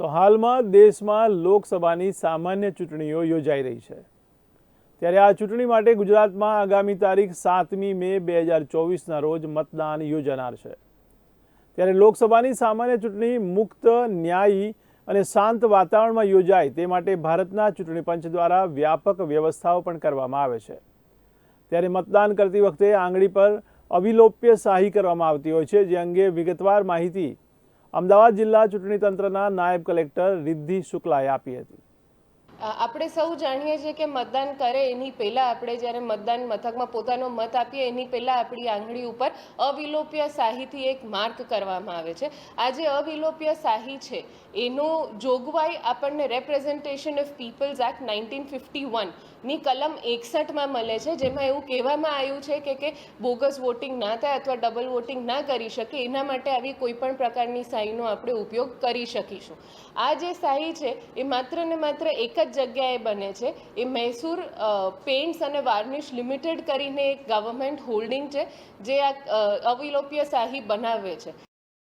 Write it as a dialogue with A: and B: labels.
A: તો હાલમાં દેશમાં લોકસભાની સામાન્ય ચૂંટણીઓ યોજાઈ રહી છે. ત્યારે આ ચૂંટણી માટે ગુજરાતમાં આગામી તારીખ સાતમી મે બે હજાર ચોવીસના રોજ મતદાન યોજાનાર છે. ત્યારે લોકસભાની સામાન્ય ચૂંટણી મુક્ત, ન્યાયી અને શાંત વાતાવરણમાં યોજાય તે માટે ભારતના ચૂંટણી પંચ દ્વારા વ્યાપક વ્યવસ્થાઓ પણ કરવામાં આવે છે. ત્યારે મતદાન કરતી વખતે આંગળી પર અવિલોપ્ય શાહી કરવામાં આવતી હોય છે, જે અંગે વિગતવાર માહિતી અમદાવાદ જિલ્લા ચૂંટણી તંત્રના નાયબ કલેક્ટર રિદ્ધિ શુક્લાએ આપી હતી.
B: આપણે સૌ જાણીએ છીએ કે મતદાન કરે એની પહેલાં આપણે જ્યારે મતદાન મથકમાં પોતાનો મત આપીએ, એની પહેલાં આપણી આંગળી ઉપર અવિલોપ્ય શાહીથી એક માર્ક કરવામાં આવે છે. આ જે અવિલોપ્ય શાહી છે, એનું જોગવાઈ આપણને representation of peoples act nineteen fifty વનની કલમ એકસઠમાં મળે છે, જેમાં એવું કહેવામાં આવ્યું છે કે કે બોગસ વોટિંગ ના થાય અથવા ડબલ વોટિંગ ના કરી શકે, એના માટે આવી કોઈ પણ પ્રકારની શાહીનો આપણે ઉપયોગ કરી શકીશું. આ જે શાહી છે, એ માત્ર ને માત્ર એક જ જગ્યાએ બને છે. એ મૈસૂર પેઇન્ટ્સ અને વાર્નિશ લિમિટેડ કરીને એક ગવર્મેન્ટ હોલ્ડિંગ છે, જે આ અવિલોપ્ય શાહી બનાવે છે.